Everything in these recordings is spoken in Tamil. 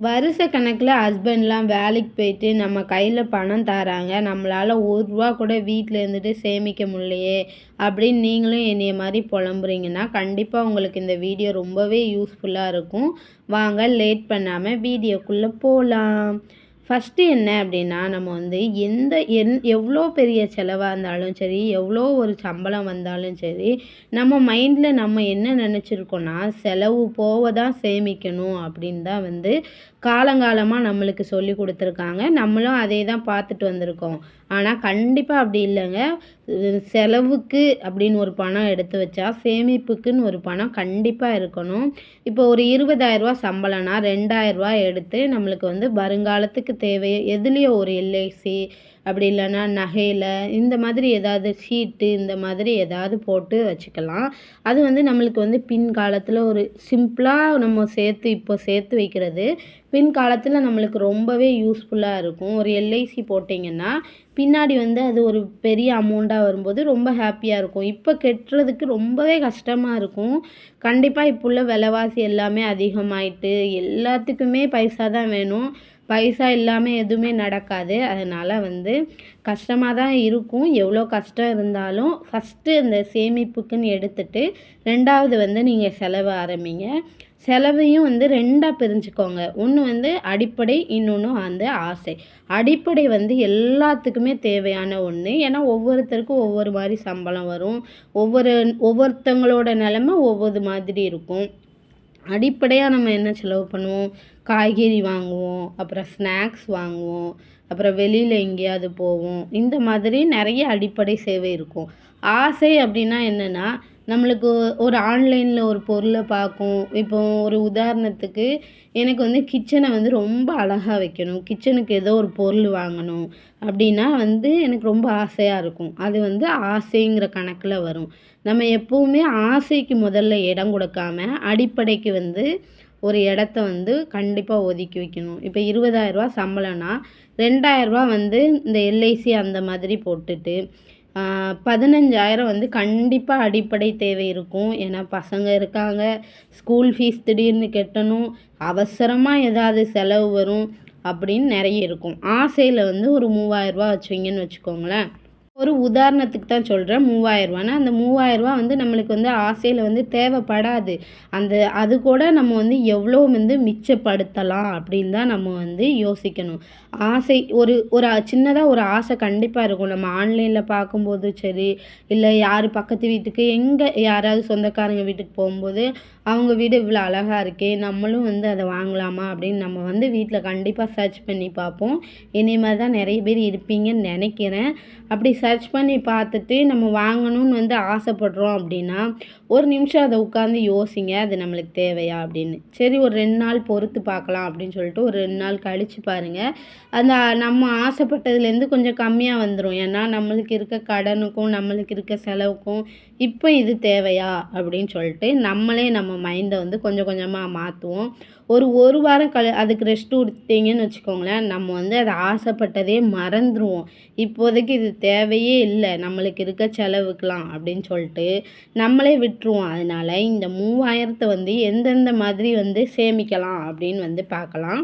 வருஷ கணக்கில் ஹஸ்பண்ட்லாம் வேலைக்கு போயிட்டு நம்ம கையில் பணம் தராங்க. நம்மளால் ஒரு ரூபா கூட வீட்டில் இருந்துட்டு சேமிக்க முடியலையே அப்படின்னு நீங்களும் என்னைய மாதிரி புலம்புறீங்கன்னா கண்டிப்பாக உங்களுக்கு இந்த வீடியோ ரொம்பவே யூஸ்ஃபுல்லாக இருக்கும். வாங்க லேட் பண்ணாமல் வீடியோக்குள்ளே போகலாம் ஃபஸ்ட்டு என்ன அப்படின்னா நம்ம வந்து எந்த என் எவ்வளோ பெரிய செலவாக இருந்தாலும் சரி எவ்வளோ ஒரு சம்பளம் வந்தாலும் சரி நம்ம மைண்டில் நம்ம என்ன நினச்சிருக்கோன்னா செலவு போக தான் சேமிக்கணும் அப்படின்னு தான் வந்து காலங்காலமாக நம்மளுக்கு சொல்லி கொடுத்துருக்காங்க. நம்மளும் அதே தான் பார்த்துட்டு வந்திருக்கோம். ஆனால் கண்டிப்பாக அப்படி இல்லைங்க. செலவுக்கு அப்படின்னு ஒரு பணம் எடுத்து வச்சா சேமிப்புக்குன்னு ஒரு பணம் கண்டிப்பாக இருக்கணும். இப்போ ஒரு இருபதாயிரரூவா சம்பளம்னா ரெண்டாயிரரூவா எடுத்து நம்மளுக்கு வந்து வருங்காலத்துக்கு தேவை எதுலேயோ ஒரு எல்ஐசி அப்படி இல்லைன்னா நகையில் இந்த மாதிரி ஏதாவது ஷீட்டு இந்த மாதிரி ஏதாவது போட்டு வச்சுக்கலாம். அது வந்து நம்மளுக்கு வந்து பின் காலத்தில் ஒரு சிம்பிளாக நம்ம சேர்த்து இப்போ சேர்த்து வைக்கிறது. பின் காலத்தில் நம்மளுக்கு ரொம்பவே யூஸ்ஃபுல்லாக இருக்கும். ஒரு எல்ஐசி போட்டிங்கன்னா பின்னாடி வந்து அது ஒரு பெரிய அமௌண்ட்டாக வரும்போது ரொம்ப ஹாப்பியாக இருக்கும். இப்போ கெட்டுறதுக்கு ரொம்பவே கஷ்டமாக இருக்கும். கண்டிப்பாக இப்போ உள்ள விலைவாசி எல்லாமே அதிகமாயிட்டு எல்லாத்துக்குமே பைசா தான் வேணும். பைசா இல்லாமல் எதுவுமே நடக்காது. அதனால் வந்து கஷ்டமாக தான் இருக்கும். எவ்வளோ கஷ்டம் இருந்தாலும் ஃபஸ்ட்டு இந்த சேமிப்புக்குன்னு எடுத்துட்டு ரெண்டாவது வந்து நீங்கள் செலவு ஆரம்பிங்க. செலவையும் வந்து ரெண்டாக பிரிஞ்சுக்கோங்க. ஒன்று வந்து அடிப்படை இன்னொன்று வந்து ஆசை. அடிப்படை வந்து எல்லாத்துக்குமே தேவையான ஒன்று ஏன்னா ஒவ்வொருத்தருக்கும் ஒவ்வொரு மாதிரி சம்பளம் வரும். ஒவ்வொரு ஒவ்வொருத்தங்களோட நிலமை ஒவ்வொரு மாதிரி இருக்கும். அடிப்படையாக நம்ம என்ன செலவு பண்ணுவோம்? காய்கறி வாங்குவோம் அப்புறம் ஸ்நாக்ஸ் வாங்குவோம் அப்புறம் வெளியில் எங்கேயாவது போவோம். இந்த மாதிரி நிறைய அடிப்படை சேவை இருக்கும். ஆசை அப்படின்னா என்னென்னா நம்மளுக்கு ஒரு ஆன்லைனில் ஒரு பொருளை பார்க்கும். இப்போ ஒரு உதாரணத்துக்கு எனக்கு வந்து கிச்சனை வந்து ரொம்ப அழகாக வைக்கணும். கிச்சனுக்கு ஏதோ ஒரு பொருள் வாங்கணும் அப்படின்னா வந்து எனக்கு ரொம்ப ஆசையாக இருக்கும். அது வந்து ஆசைங்கிற கணக்கில் வரும். நம்ம எப்போவுமே ஆசைக்கு முதல்ல இடம் கொடுக்காம அடிப்படைக்கு வந்து ஒரு இடத்த வந்து கண்டிப்பாக ஒதுக்கி வைக்கணும். இப்போ இருபதாயிரரூவா சம்பளம்னா ரெண்டாயிரரூவா வந்து இந்த எல்ஐசி அந்த மாதிரி போட்டுட்டு பதினஞ்சாயிரம் வந்து கண்டிப்பாக அடிப்படை தேவை இருக்கும். ஏன்னா பசங்க இருக்காங்க. ஸ்கூல் ஃபீஸ் திடீர்னு கட்டணும். அவசரமாக ஏதாவது செலவு வரும் அப்படின்னு நிறைய இருக்கும். ஆசையில் வந்து ஒரு மூவாயிரரூபா வச்சுவிங்கன்னு வச்சுக்கோங்களேன். ஒரு உதாரணத்துக்கு தான் சொல்கிறேன் மூவாயிரரூவானா அந்த மூவாயிரரூவா வந்து நம்மளுக்கு வந்து ஆசையில் வந்து தேவைப்படாது. அந்த அது கூட நம்ம வந்து எவ்வளோ வந்து மிச்சப்படுத்தலாம் அப்படின்னு தான் நம்ம வந்து யோசிக்கணும். ஆசை ஒரு ஒரு சின்னதாக ஒரு ஆசை கண்டிப்பாக இருக்கும். நம்ம ஆன்லைனில் பார்க்கும்போது சரி இல்லை யார் பக்கத்து வீட்டுக்கு எங்கே யாராவது சொந்தக்காரங்க வீட்டுக்கு போகும்போது அவங்க வீடு இவ்வளோ அழகாக இருக்கே நம்மளும் வந்து அதை வாங்கலாமா அப்படின்னு நம்ம வந்து வீட்டில் கண்டிப்பாக சர்ச் பண்ணி பார்ப்போம். இனிமேல் மாதிரி தான் நிறைய பேர் இருப்பீங்கன்னு நினைக்கிறேன். அப்படி சர்ச் பண்ணி பார்த்துட்டு நம்ம வாங்கணும்னு வந்து ஆசைப்படுறோம் அப்படின்னா ஒரு நிமிஷம் அதை உட்காந்து யோசிங்க அது நம்மளுக்கு தேவையா அப்படின்னு. சரி ஒரு ரெண்டு நாள் பொறுத்து பார்க்கலாம் அப்படின்னு சொல்லிட்டு ஒரு ரெண்டு நாள் கழித்து பாருங்கள் அந்த நம்ம ஆசைப்பட்டதுலேருந்து கொஞ்சம் கம்மியாக வந்துடும் ஏன்னா நம்மளுக்கு இருக்க கடனுக்கும் நம்மளுக்கு இருக்க செலவுக்கும் இப்போ இது தேவையா அப்படின்னு சொல்லிட்டு நம்மளே நம்ம மைண்டை வந்து கொஞ்சம் கொஞ்சமாக மாற்றுவோம் ஒரு ஒரு வாரம் கழி அதுக்கு ரெஸ்ட் கொடுத்தீங்கன்னு வச்சுக்கோங்களேன் நம்ம வந்து அதை ஆசைப்பட்டதே மறந்துடுவோம் இப்போதைக்கு இது தேவையே இல்லை நம்மளுக்கு இருக்க செலவுக்கெலாம் அப்படின்னு சொல்லிட்டு நம்மளே விட்டுருவோம். அதனால் இந்த மூவாயிரத்தை வந்து எந்தெந்த மாதிரி வந்து சேமிக்கலாம் அப்படின்னு வந்து பார்க்கலாம்.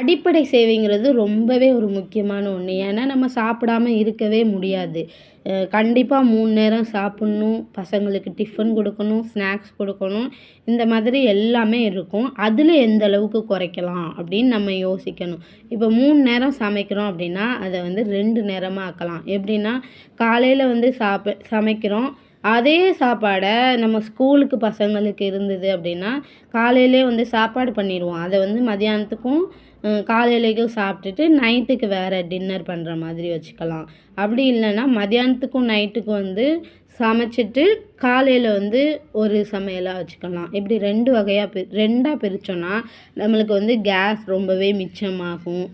அடிப்படை சேவைங்கிறது ரொம்பவே ஒரு முக்கியமான ஒன்று ஏன்னா நம்ம சாப்பிடாம இருக்கவே முடியாது. கண்டிப்பாக மூணு நேரம் சாப்பிட்ணும் பசங்களுக்கு டிஃபன் கொடுக்கணும் ஸ்நாக்ஸ் கொடுக்கணும் இந்த மாதிரி எல்லாமே இருக்கும். அதில் எந்த அளவுக்கு குறைக்கலாம் அப்படின்னு நம்ம யோசிக்கணும். இப்போ மூணு நேரம் சமைக்கிறோம் அப்படின்னா அதை வந்து ரெண்டு நேரமாக ஆக்கலாம். எப்படின்னா காலையில் வந்து சாப்ப சமைக்கிறோம். அதே சாப்பாடை நம்ம ஸ்கூலுக்கு பசங்களுக்கு இருந்தது அப்படின்னா காலையிலே வந்து சாப்பாடு பண்ணிடுவோம். அதை வந்து மதியானத்துக்கும் காலையிலேக்கும் சாப்பிட்டுட்டு நைட்டுக்கு வேறு டின்னர் பண்ணுற மாதிரி வச்சுக்கலாம். அப்படி இல்லைன்னா மதியானத்துக்கும் நைட்டுக்கும் வந்து சமைச்சிட்டு காலையில் வந்து ஒரு சமையலாக வச்சுக்கலாம். இப்படி ரெண்டு வகையாக பி ரெண்டாக பிரித்தோன்னா நம்மளுக்கு வந்து கேஸ் ரொம்பவே மிச்சமாகும்.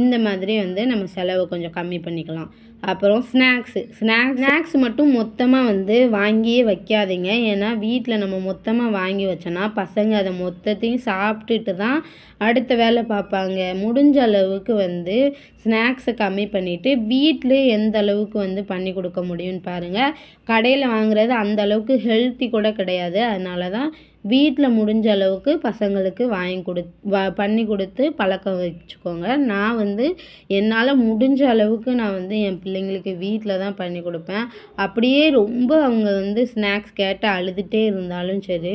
இந்த மாதிரி வந்து நம்ம செலவை கொஞ்சம் கம்மி பண்ணிக்கலாம். அப்புறம் ஸ்நாக்ஸு ஸ்நாக்ஸ் ஸ்நாக்ஸ் மட்டும் மொத்தமாக வந்து வாங்கியே வைக்காதீங்க. ஏன்னா வீட்டில் நம்ம மொத்தமாக வாங்கி வச்சோன்னா பசங்க அதை மொத்தத்தையும் சாப்பிட்டுட்டு தான் அடுத்த வேலை பார்ப்பாங்க. முடிஞ்ச அளவுக்கு வந்து ஸ்நாக்ஸை கம்மி பண்ணிவிட்டு வீட்டிலே எந்த அளவுக்கு வந்து பண்ணி கொடுக்க முடியும்னு பாருங்கள் கடையில் வாங்குறது அந்த அளவுக்கு ஹெல்த்தி கூட கிடையாது. அதனால தான் வீட்டில் முடிஞ்ச அளவுக்கு பசங்களுக்கு வாங்கி கொடு வ பண்ணி கொடுத்து பழக்கம் வச்சுக்கோங்க. நான் வந்து என்னால் முடிஞ்ச அளவுக்கு நான் வந்து என் பிள்ளைங்களுக்கு வீட்டில் தான் பண்ணி கொடுப்பேன். அப்படியே ரொம்ப அவங்க வந்து ஸ்நாக்ஸ் கேட்டு அழுதுகிட்டே இருந்தாலும் சரி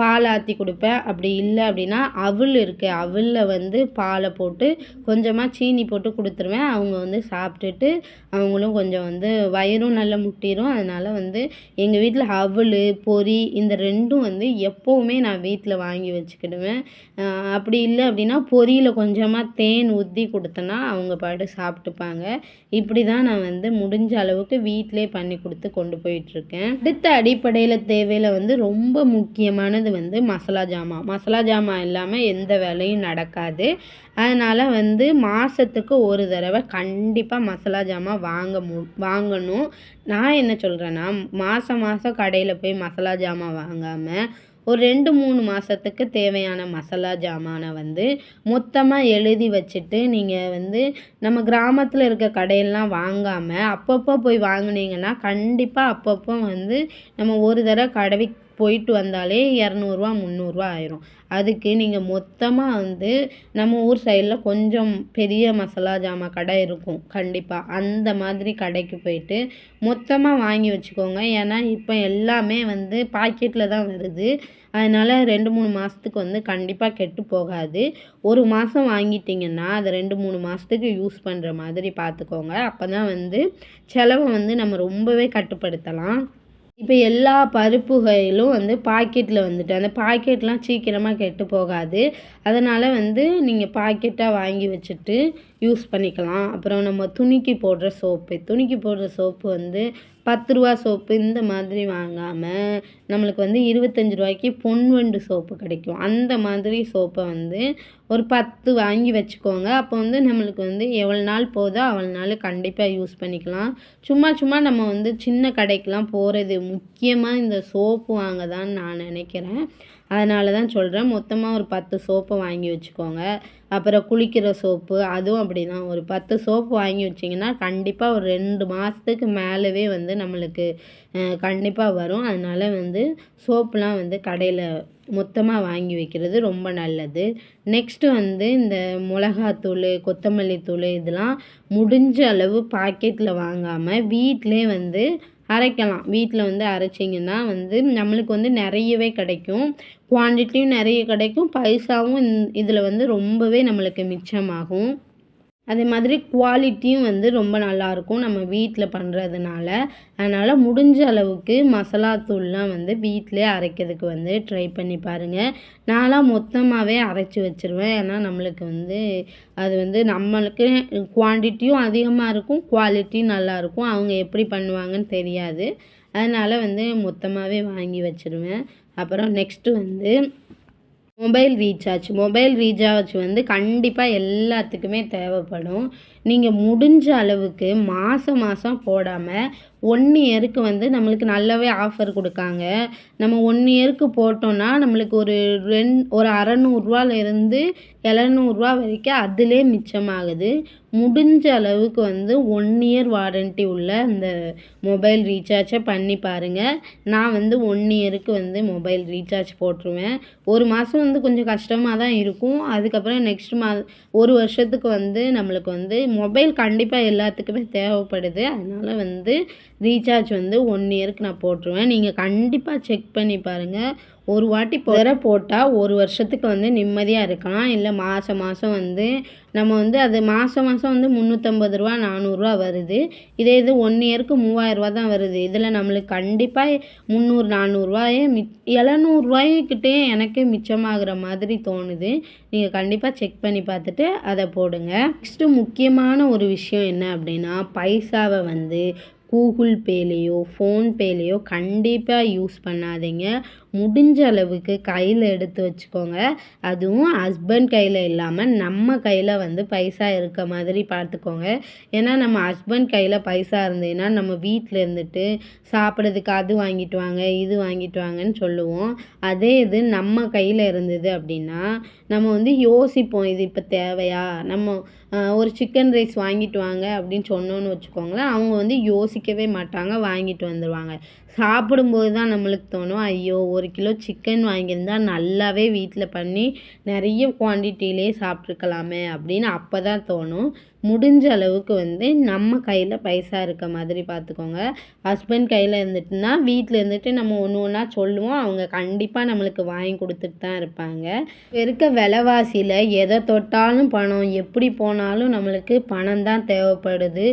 பால் ஆற்றி கொடுப்பேன். அப்படி இல்லை அப்படின்னா அவல் இருக்குது அவலில் வந்து பாலை போட்டு கொஞ்சமாக சீனி போட்டு கொடுத்துருவேன். அவங்க வந்து சாப்பிட்டுட்டு அவங்களும் கொஞ்சம் வந்து வயிறும் நல்லா முட்டிடும் அதனால் வந்து எங்கள் வீட்டில் அவல் பொரி இந்த ரெண்டும் வந்து எப்போ எப்போவுமே நான் வீட்டில் வாங்கி வச்சுக்கிடுவேன். அப்படி இல்லை அப்படின்னா பொரியில் கொஞ்சமாக தேன் ஊற்றி கொடுத்தேன்னா அவங்க பாட்டு சாப்பிட்டுப்பாங்க. இப்படி தான் நான் வந்து முடிஞ்ச அளவுக்கு வீட்டிலே பண்ணி கொடுத்து கொண்டு போயிட்டுருக்கேன். அடுத்த அடிப்படையில் தேவையில் வந்து ரொம்ப முக்கியமானது வந்து மசாலா ஜாமான் மசாலா ஜாமான் இல்லாமல் எந்த வேலையும் நடக்காது. அதனால் வந்து மாதத்துக்கு ஒரு தடவை கண்டிப்பாக மசாலா ஜாமான் வாங்க மு வாங்கணும். நான் என்ன சொல்கிறேன்னா மாதம் மாதம் கடையில் போய் மசாலா ஜாமான் வாங்காமல் ஒரு ரெண்டு மூணு மாதத்துக்கு தேவையான மசாலா ஜாமானை வந்து மொத்தமாக எழுதி வச்சுட்டு நீங்கள் வந்து நம்ம கிராமத்தில் இருக்க கடையெல்லாம் வாங்காமல் அப்பப்போ போய் வாங்கினீங்கன்னா கண்டிப்பாக அப்பப்போ வந்து நம்ம ஒரு தடவை கடவி போயிட்டு வந்தாலே இரநூறுவா முந்நூறுரூவா ஆயிரும். அதுக்கு நீங்கள் மொத்தமாக வந்து நம்ம ஊர் சைடில் கொஞ்சம் பெரிய மசாலா ஜாமான் கடை இருக்கும். கண்டிப்பாக அந்த மாதிரி கடைக்கு போயிட்டு மொத்தமாக வாங்கி வச்சுக்கோங்க. ஏன்னா இப்போ எல்லாமே வந்து பாக்கெட்டில் தான் வருது. அதனால் ரெண்டு மூணு மாதத்துக்கு வந்து கண்டிப்பாக கெட்டு போகாது. ஒரு மாதம் வாங்கிட்டிங்கன்னா அதை ரெண்டு மூணு மாதத்துக்கு யூஸ் பண்ணுற மாதிரி பார்த்துக்கோங்க அப்போ தான் வந்து செலவை வந்து நம்ம ரொம்பவே கட்டுப்படுத்தலாம். இப்போ எல்லா பருப்புகளும் வந்து பாக்கெட்டில் வந்துட்டு அந்த பாக்கெட்லாம் சீக்கிரமாக கெட்டு போகாது. அதனால் வந்து நீங்கள் பாக்கெட்டாக வாங்கி வச்சுட்டு யூஸ் பண்ணிக்கலாம். அப்புறம் நம்ம துணிக்கு போடுற சோப்பு துணிக்கு போடுற சோப்பு வந்து பத்து ரூபா சோப்பு இந்த மாதிரி வாங்காமல் நம்மளுக்கு வந்து இருபத்தஞ்சி ரூபாய்க்கு பொன்வண்டு சோப்பு கிடைக்கும். அந்த மாதிரி சோப்பை வந்து ஒரு பத்து வாங்கி வச்சுக்கோங்க. அப்போ வந்து நம்மளுக்கு வந்து எவ்வளோ நாள் போதோ அவ்வளோ நாள் கண்டிப்பாக யூஸ் பண்ணிக்கலாம். சும்மா சும்மா நம்ம வந்து சின்ன கடைக்கெலாம் போகிறது முக்கியமாக இந்த சோப்பு வாங்க தான் நான் நினைக்கிறேன். அதனால தான் சொல்கிறேன் மொத்தமாக ஒரு பத்து சோப்பை வாங்கி வச்சுக்கோங்க. அப்புறம் குளிக்கிற சோப்பு அதுவும் அப்படி தான் ஒரு பத்து சோப்பு வாங்கி வச்சிங்கன்னா கண்டிப்பாக ஒரு ரெண்டு மாதத்துக்கு மேலவே வந்து நம்மளுக்கு கண்டிப்பாக வரும். அதனால் வந்து சோப்புலாம் வந்து கடையில் மொத்தமாக வாங்கி வைக்கிறது ரொம்ப நல்லது. நெக்ஸ்ட்டு வந்து இந்த மிளகாத்தூள் கொத்தமல்லி தூள் இதெல்லாம் முடிஞ்ச அளவு பாக்கெட்டில் வாங்காமல் வீட்டிலே வந்து அரைக்கலாம். வீட்டில் வந்து அரைச்சிங்கன்னா வந்து நம்மளுக்கு வந்து நிறையவே கிடைக்கும். குவான்டிட்டியும் நிறைய கிடைக்கும். பைசாவும் இதில் வந்து ரொம்பவே நம்மளுக்கு மிச்சமாகும். அதே மாதிரி குவாலிட்டியும் வந்து ரொம்ப நல்லாயிருக்கும் நம்ம வீட்டில் பண்ணுறதுனால அதனால் முடிஞ்ச அளவுக்கு மசாலா தூள்லாம் வந்து வீட்டிலே அரைக்கிறதுக்கு வந்து ட்ரை பண்ணி பாருங்கள் நான்லாம் மொத்தமாகவே அரைச்சி வச்சுருவேன். ஏன்னா நம்மளுக்கு வந்து அது வந்து நம்மளுக்கு குவான்டிட்டியும் அதிகமாக இருக்கும் குவாலிட்டியும் நல்லாயிருக்கும் அவங்க எப்படி பண்ணுவாங்கன்னு தெரியாது. அதனால் வந்து மொத்தமாகவே வாங்கி வச்சுருவேன். அப்புறம் நெக்ஸ்ட்டு வந்து மொபைல் ரீசார்ஜ் மொபைல் ரீசார்ஜ் வந்து கண்டிப்பாக எல்லாத்துக்குமே தேவைப்படும். நீங்கள் முடிஞ்ச அளவுக்கு மாதம் மாதம் போடாமல் ஒன் இயருக்கு வந்து நம்மளுக்கு நல்லாவே ஆஃபர் கொடுக்காங்க. நம்ம ஒன் இயருக்கு போட்டோம்னா நம்மளுக்கு ஒரு ரெண் ஒரு அறநூறுவாலேருந்து எழுநூறுவா வரைக்கும் அதிலே மிச்சமாகுது. முடிஞ்ச அளவுக்கு வந்து ஒன் இயர் வாரண்ட்டி உள்ள அந்த மொபைல் ரீசார்ஜை பண்ணி பாருங்கள் நான் வந்து ஒன் இயருக்கு வந்து மொபைல் ரீசார்ஜ் போட்டுருவேன். ஒரு மாதம் வந்து கொஞ்சம் கஷ்டமாக தான் இருக்கும். அதுக்கப்புறம் நெக்ஸ்ட் மா ஒரு வருஷத்துக்கு வந்து நம்மளுக்கு வந்து மொபைல் கண்டிப்பாக எல்லாத்துக்குமே தேவைப்படுது. அதனால் வந்து ரீசார்ஜ் வந்து ஒன் இயருக்கு நான் போட்டுருவேன். நீங்கள் கண்டிப்பாக செக் பண்ணி பாருங்கள் ஒரு வாட்டி புதர போட்டால் ஒரு வருஷத்துக்கு வந்து நிம்மதியாக இருக்கலாம். இல்லை மாதம் மாதம் வந்து நம்ம வந்து அது மாதம் மாதம் வந்து முந்நூற்றம்பது ரூபா நானூறுரூவா வருது. இதே இது ஒன் இயருக்கு மூவாயிரரூவா தான் வருது. இதில் நம்மளுக்கு கண்டிப்பாக முந்நூறு நானூறுரூவாயே மிச் எழுநூறுவாய்க்கிட்டே எனக்கே மிச்சமாகிற மாதிரி தோணுது. நீங்கள் கண்டிப்பாக செக் பண்ணி பார்த்துட்டு அதை போடுங்க. நெக்ஸ்ட்டு முக்கியமான ஒரு விஷயம் என்ன அப்படின்னா பைசாவை வந்து கூகுள் பேலேயோ ஃபோன்பேலேயோ கண்டிப்பாக யூஸ் பண்ணாதீங்க. முடிஞ்ச அளவுக்கு கையில் எடுத்து வச்சுக்கோங்க. அதுவும் ஹஸ்பண்ட் கையில் இல்லாமல் நம்ம கையில் வந்து பைசா இருக்க மாதிரி பார்த்துக்கோங்க ஏன்னா நம்ம ஹஸ்பண்ட் கையில் பைசா இருந்ததுன்னா நம்ம வீட்டில் இருந்துட்டு சாப்பிட்றதுக்கு அது வாங்கிட்டு வாங்க இது வாங்கிட்டு வாங்கன்னு சொல்லுவோம். அதே இது நம்ம கையில் இருந்தது அப்படின்னா நம்ம வந்து யோசிப்போம் இது இப்போ தேவையா? நம்ம ஒரு சிக்கன் ரைஸ் வாங்கிட்டு வாங்க அப்படின்னு சொன்னோன்னு வச்சுக்கோங்களேன் அவங்க வந்து யோசிக்கவே மாட்டாங்க வாங்கிட்டு வந்துடுவாங்க சாப்பிடும்போது தான் நம்மளுக்கு தோணும். ஐயோ ஒரு கிலோ சிக்கன் வாங்கியிருந்தா நல்லாவே வீட்டில் பண்ணி நிறைய குவான்டிட்டிலே சாப்பிட்ருக்கலாமே அப்படின்னு அப்போ தான் தோணும். முடிஞ்ச அளவுக்கு வந்து நம்ம கையில் பைசா இருக்க மாதிரி பார்த்துக்கோங்க. ஹஸ்பண்ட் கையில் இருந்துட்டுனா வீட்டில் இருந்துட்டு நம்ம ஒன்று ஒன்றா சொல்லுவோம். அவங்க கண்டிப்பாக நம்மளுக்கு வாங்கி கொடுத்துட்டு தான் இருப்பாங்க. இருக்க விலைவாசியில் எதை தொட்டாலும் பணம் எப்படி போனாலும் நம்மளுக்கு பணம் தான் தேவைப்படுது.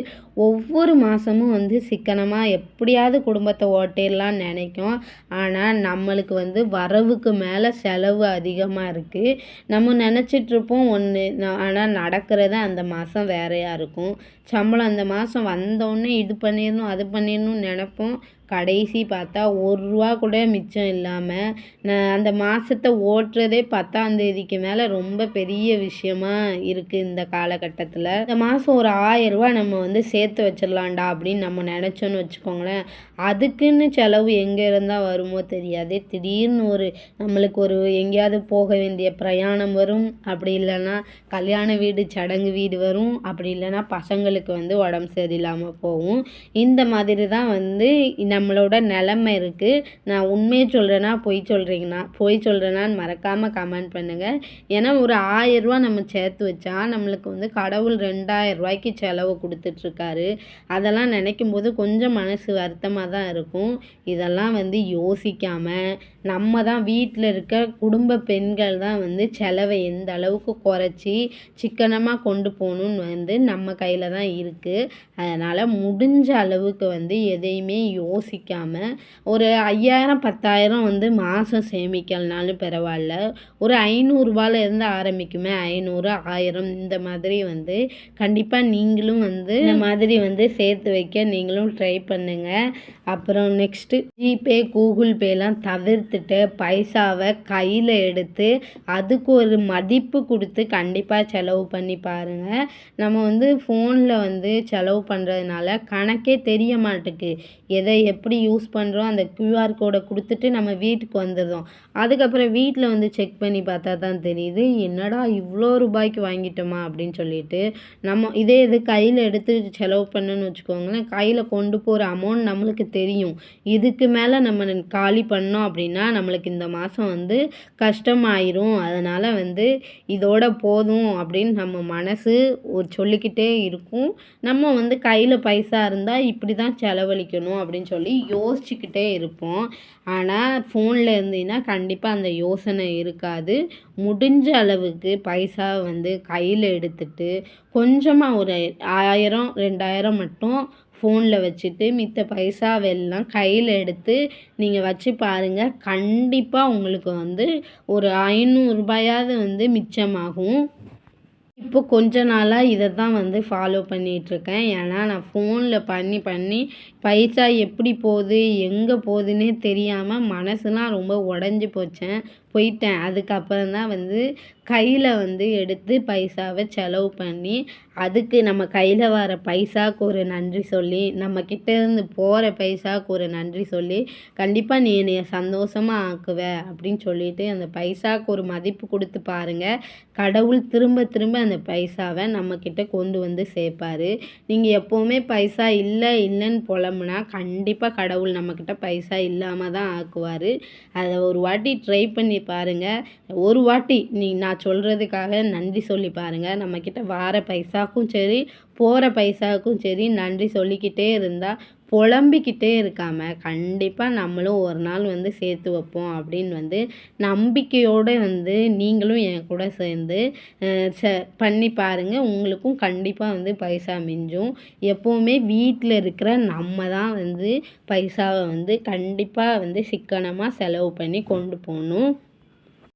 ஒவ்வொரு மாதமும் வந்து சிக்கனமாக எப்படியாவது குடும்பத்தை ஓட்டிடலான்னு நினைக்கும். ஆனால் நம்மளுக்கு வந்து வரவுக்கு மேலே செலவு அதிகமாக இருக்குது நம்ம நினச்சிட்ருப்போம் ஒன்று ஆனால் நடக்கிறது அந்த மாதம் வேறையாக இருக்கும். சம்பளம் அந்த மாதம் வந்தோடனே இது பண்ணிடணும் அது பண்ணிடணும்னு நினப்போம். கடைசி பார்த்தா ஒரு ரூபா கூட மிச்சம் இல்லாமல் நான் அந்த மாதத்த ஓட்டுறதே பத்தாந்தேதிக்கு மேலே ரொம்ப பெரிய விஷயமா இருக்குது இந்த காலகட்டத்தில். இந்த மாதம் ஒரு ஆயரூபா நம்ம வந்து சேர்த்து வச்சிடலாம்டா அப்படின்னு நம்ம நினச்சோன்னு வச்சுக்கோங்களேன். அதுக்குன்னு செலவு எங்கே இருந்தால் வருமோ தெரியாது. திடீர்னு ஒரு நம்மளுக்கு ஒரு எங்கேயாவது போக வேண்டிய பிரயாணம் வரும். அப்படி இல்லைன்னா கல்யாண வீடு சடங்கு வீடு வரும். அப்படி இல்லைன்னா பசங்களுக்கு வந்து உடம்பு சரியில்லாமல் போகும். இந்த மாதிரி தான் வந்து நம்மளோட நிலமை இருக்குது நான் உண்மையை சொல்கிறேன்னா பொய் சொல்கிறீங்கன்னா பொய் சொல்கிறேனான்னு மறக்காமல் கமெண்ட் பண்ணுங்கள் ஏன்னா ஒரு ஆயிரரூவா நம்ம சேர்த்து வச்சா நம்மளுக்கு வந்து கடவுள் ரெண்டாயிரம் ரூபாய்க்கு செலவு கொடுத்துட்ருக்காரு. அதெல்லாம் நினைக்கும் போது கொஞ்சம் மனசு வருத்தமாக தான் இருக்கும். இதெல்லாம் வந்து யோசிக்காமல் நம்ம தான் வீட்டில் இருக்க குடும்ப பெண்கள் தான் வந்து செலவை எந்த அளவுக்கு குறைச்சி சிக்கனமாக கொண்டு போகணுன்னு வந்து நம்ம கையில் தான் இருக்குது அதனால் முடிஞ்ச அளவுக்கு வந்து எதையுமே யோசிக்காமல் ஒரு ஐயாயிரம் பத்தாயிரம் வந்து மாதம் சேமிக்கலனாலும் பரவாயில்ல. ஒரு ஐநூறுரூவாலேருந்து ஆரம்பிக்குமே ஐநூறு ஆயிரம் இந்த மாதிரி வந்து கண்டிப்பாக நீங்களும் வந்து இந்த மாதிரி வந்து சேர்த்து வைக்க நீங்களும் ட்ரை பண்ணுங்கள் அப்புறம் நெக்ஸ்ட்டு ஜிபே கூகுள் பேலாம் தவிர்த்துட்டு பைசாவை கையில் எடுத்து அதுக்கு ஒரு மதிப்பு கொடுத்து கண்டிப்பாக செலவு பண்ணி பாருங்கள் நம்ம வந்து ஃபோனில் வந்து செலவு பண்ணுறதுனால கணக்கே தெரிய மாட்டுக்கு எதை எப்படி யூஸ் பண்ணுறோம் அந்த க்யூஆர் கோடை கொடுத்துட்டு நம்ம வீட்டுக்கு வந்துடுறோம். அதுக்கப்புறம் வீட்டில் வந்து செக் பண்ணி பார்த்தா தான் தெரியுது என்னடா இவ்வளோ ரூபாய்க்கு வாங்கிட்டோமா அப்படின்னு சொல்லிட்டு நம்ம இதே இது கையில் எடுத்து செலவு பண்ணுன்னு வச்சுக்கோங்களேன் கையில் கொண்டு போகிற அமௌண்ட் நம்மளுக்கு தெரியும். இதுக்கு மேலே நம்ம காலி பண்ணோம் அப்படின்னா நம்மளுக்கு இந்த மாதம் வந்து கஷ்டமாயிரும். அதனால் வந்து இதோட போதும் அப்படின்னு நம்ம மனசு ஒரு சொல்லிக்கிட்டே இருக்கும். நம்ம வந்து கையில் பைசா இருந்தால் இப்படி தான் செலவழிக்கணும் அப்படின்னு சொல்லி யோசிச்சுக்கிட்டே இருப்போம். ஆனால் ஃபோனில் இருந்தீங்கன்னா கண்டிப்பாக அந்த யோசனை இருக்காது. முடிஞ்ச அளவுக்கு பைசா வந்து கையில் எடுத்துட்டு கொஞ்சமாக ஒரு ஆயிரம் ரெண்டாயிரம் மட்டும் ஃபோனில் வச்சுட்டு மித்த பைசாவெல்லாம் கையில் எடுத்து நீங்கள் வச்சு பாருங்கள் கண்டிப்பாக உங்களுக்கு வந்து ஒரு ஐநூறுரூபாயாவது வந்து மிச்சமாகும். இப்போ கொஞ்ச நாளாக இதை தான் வந்து ஃபாலோ பண்ணிகிட்ருக்கேன். ஏன்னா நான் ஃபோனில் பண்ணி பண்ணி பைசா எப்படி போகுது எங்கே போகுதுன்னே தெரியாமல் மனசுலாம் ரொம்ப உடஞ்சி போச்சேன். போயிட்டேன். அதுக்கப்புறம் தான் வந்து கையில் வந்து எடுத்து பைசாவை செலவு பண்ணி அதுக்கு நம்ம கையில் வர பைசாவுக்கு ஒரு நன்றி சொல்லி நம்ம கிட்டேருந்து போகிற பைசாவுக்கு ஒரு நன்றி சொல்லி கண்டிப்பாக நீ என்னைய சந்தோஷமாக ஆக்குவ அப்படின்னு சொல்லிட்டு அந்த பைசாவுக்கு ஒரு மதிப்பு கொடுத்து பாருங்கள் கடவுள் திரும்ப திரும்ப அந்த பைசாவை நம்மக்கிட்ட கொண்டு வந்து சேர்ப்பார். நீங்கள் எப்போவுமே பைசா இல்லை இல்லைன்னு புலம்புனா கண்டிப்பாக கடவுள் நம்மக்கிட்ட பைசா இல்லாமல் தான் ஆக்குவார். அதை ஒரு வாட்டி ட்ரை பண்ணி பாருங்கள் ஒரு வாட்டி நீ நான் சொல்கிறதுக்காக நன்றி சொல்லி பாருங்கள் நம்மக்கிட்ட வார பைசாக்கும் சரி போகிற பைசாவுக்கும் சரி நன்றி சொல்லிக்கிட்டே இருந்தால் புலம்பிக்கிட்டே இருக்காமல் கண்டிப்பாக நம்மளும் ஒரு நாள் வந்து சேர்த்து வைப்போம் அப்படின்னு வந்து நம்பிக்கையோடு வந்து நீங்களும் என் கூட சேர்ந்து ச பண்ணி பாருங்கள் உங்களுக்கும் கண்டிப்பாக வந்து பைசா மிஞ்சும். எப்போவுமே வீட்டில் இருக்கிற நம்ம தான் வந்து பைசாவை வந்து கண்டிப்பாக வந்து சிக்கனமாக செலவு பண்ணி கொண்டு போகணும்.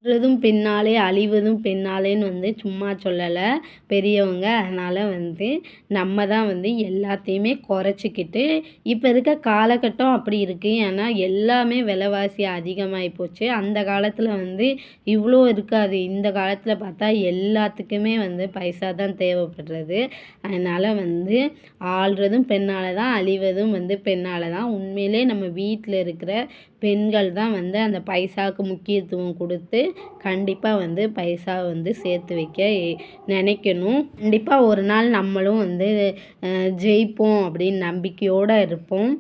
வென்றதும் பின்னாலே அழிவதும் பின்னாலேன்னு வந்து சும்மா சொல்லலை. பெரியவங்க. அதனால் வந்து நம்ம தான் வந்து எல்லாத்தையுமே குறைச்சிக்கிட்டு இப்போ இருக்க காலகட்டம் அப்படி இருக்குது ஏன்னா எல்லாமே விலைவாசி அதிகமாகி போச்சு. அந்த காலத்தில் வந்து இவ்வளோ இருக்காது. இந்த காலத்தில் பார்த்தா எல்லாத்துக்குமே வந்து பைசா தான் தேவைப்படுறது. அதனால் வந்து ஆள்றதும் பெண்ணால் தான் அழிவதும் வந்து பெண்ணால் தான். உண்மையிலே நம்ம வீட்டில் இருக்கிற பெண்கள் தான் வந்து அந்த பைசாவுக்கு முக்கியத்துவம் கொடுத்து கண்டிப்பாக வந்து பைசா வந்து சேர்த்து வைக்க நினைக்கணும். கண்டிப்பாக ஒரு நாள் நம்மளும் வந்து ஜெயிப்போம் அப்படின்னு நம்பிக்கையோடு இருப்போம்.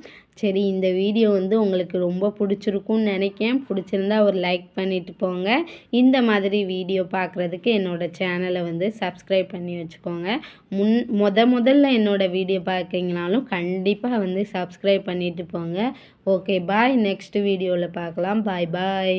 சரி இந்த வீடியோ வந்து உங்களுக்கு ரொம்ப பிடிச்சிருக்கும்னு நினைக்கேன். பிடிச்சிருந்தா ஒரு லைக் பண்ணிவிட்டு போங்க. இந்த மாதிரி வீடியோ பார்க்குறதுக்கு என்னோடய சேனலை வந்து சப்ஸ்கிரைப் பண்ணி வச்சுக்கோங்க. முன் முத முதல்ல என்னோடய வீடியோ பார்க்குறீங்கனாலும் கண்டிப்பாக வந்து சப்ஸ்கிரைப் பண்ணிவிட்டு போங்க. Okay bye. நெக்ஸ்ட் வீடியோவில் பார்க்கலாம் பாய் பாய்.